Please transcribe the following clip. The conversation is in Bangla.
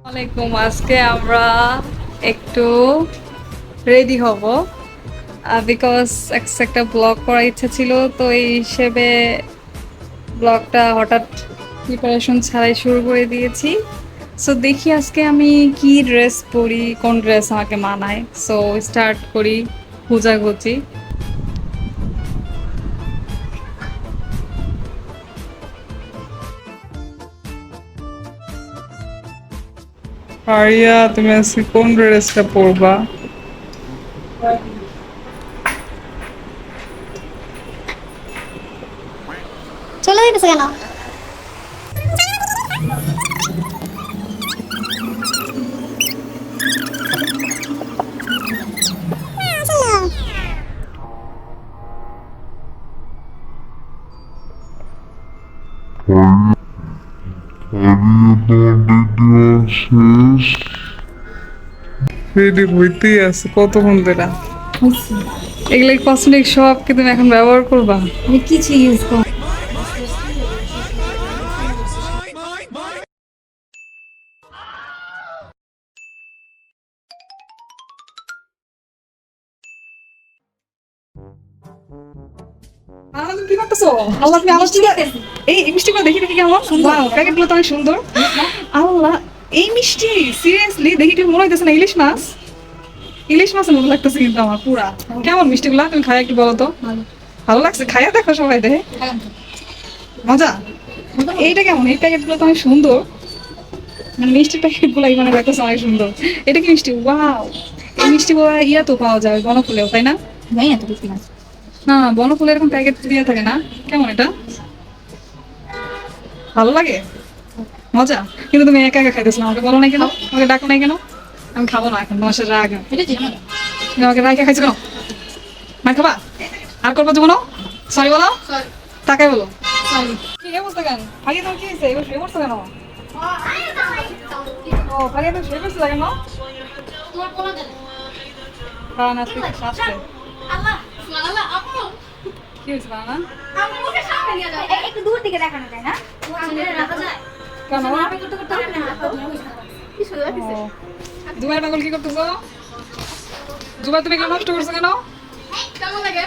আসসালামাইকুম আজকে আমরা একটু রেডি হব। বিকজ একটা ব্লগ করার ইচ্ছা ছিল, তো এই হিসেবে ব্লগটা হঠাৎ প্রিপারেশন ছাড়াই শুরু করে দিয়েছি। সো দেখি আজকে আমি কি ড্রেস পরি, কোন ড্রেস আমাকে মানায়। সো স্টার্ট করি, খুঁজাখুঁজি। আরিয়া তুমি আজকে কোন ড্রেসটা পরবা চলে যেতেছে কেন শেষ রেডি হইতেই আছে কতক্ষণ ধরে। এগুলো কসমেটিক সব কি তুমি এখন ব্যবহার করবা? আমি কিছু ইউজ করি আল্লাহ, তুমি কি করতেছো? আল্লাহ, তুমি আমার এই এই মিষ্টিগুলো দেখি দেখি কেমন? Wow, প্যাকেটগুলো তো অনেক সুন্দর। আল্লাহ এই মিষ্টি সিরিয়াসলি দেখি কি মনে হইতেছে না ইলিশ মাছ? ইলিশ মাছের মতো লাগতেছে কিন্তু আমার পুরা। কেমন মিষ্টিগুলা? তুমি খাই একটু বলো তো। ভালো। লাগছে? খাইয়া দেখো সবাই দেখে। মজা? এইটা কেমন? এই প্যাকেটগুলো তো অনেক সুন্দর। মানে মিষ্টির প্যাকেটগুলো মানে লাগতেছে অনেক সুন্দর। এটা কি মিষ্টি? ওয়াও! এই মিষ্টিগুলো ইয়া তো পাওয়া যায় বনফুলেও তাই না? জানি না তো বেশি মাছ না বনফুলের এরকম প্যাকেট দিয়ে থাকে না। কেমন এটা? ভালো লাগে? মজা? কিন্তু তুমি একা একা খাইতেছো আমাকে বলো নাই কেন? আমাকে ডাকো নাই কেন? আমি খাব না এখন তোমার সাথে রাগ না তুমি আমাকে রাখে খাইছো কেন? মা খাবা? আর করব জীবনও? সরি বলো? টাকাই বলো। কি অবস্থা কেন? আগে তোমার কি হয়েছে? এবার শুয়ে পড়ছো কেন? ও আগে তুমি শুয়ে পড়ছো কেন? তোমার কোনো জানি কারণ আজকে একটু কি হয়েছে বানা আমার মুখে সামনে নিয়ে যাও। একটু দূর দিকে দেখানো যায় না? সামনে রাখা যায়। কেন? দুবার পাগল কি করতেছো? জুবাই তুমি কেন নষ্ট করছ কেন? কেমন লাগে?